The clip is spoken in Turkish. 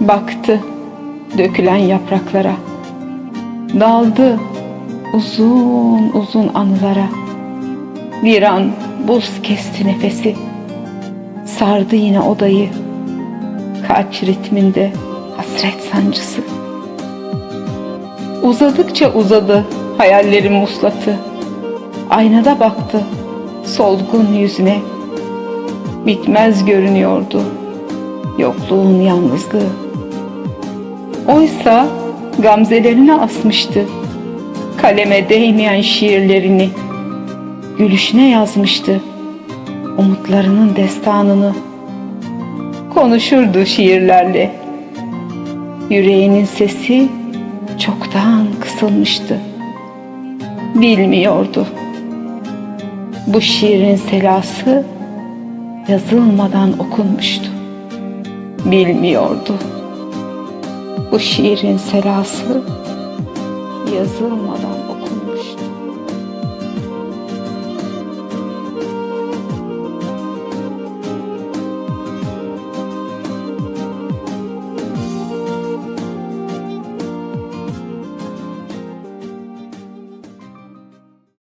Baktı dökülen yapraklara. Daldı uzun uzun anılara. Bir an buz kesti nefesi. Sardı yine odayı. Kaç ritminde hasret sancısı. Uzadıkça uzadı hayallerin muslatı. Aynada baktı solgun yüzüne. Bitmez görünüyordu yokluğun yalnızlığı. Oysa gamzelerine asmıştı kaleme değmeyen şiirlerini. Gülüşüne yazmıştı umutlarının destanını. Konuşurdu şiirlerle. Yüreğinin sesi çoktan kısılmıştı. Bilmiyordu. Bu şiirin selası yazılmadan okunmuştu. Bilmiyordu. Bu şiirin selası yazılmadan okunmuştu.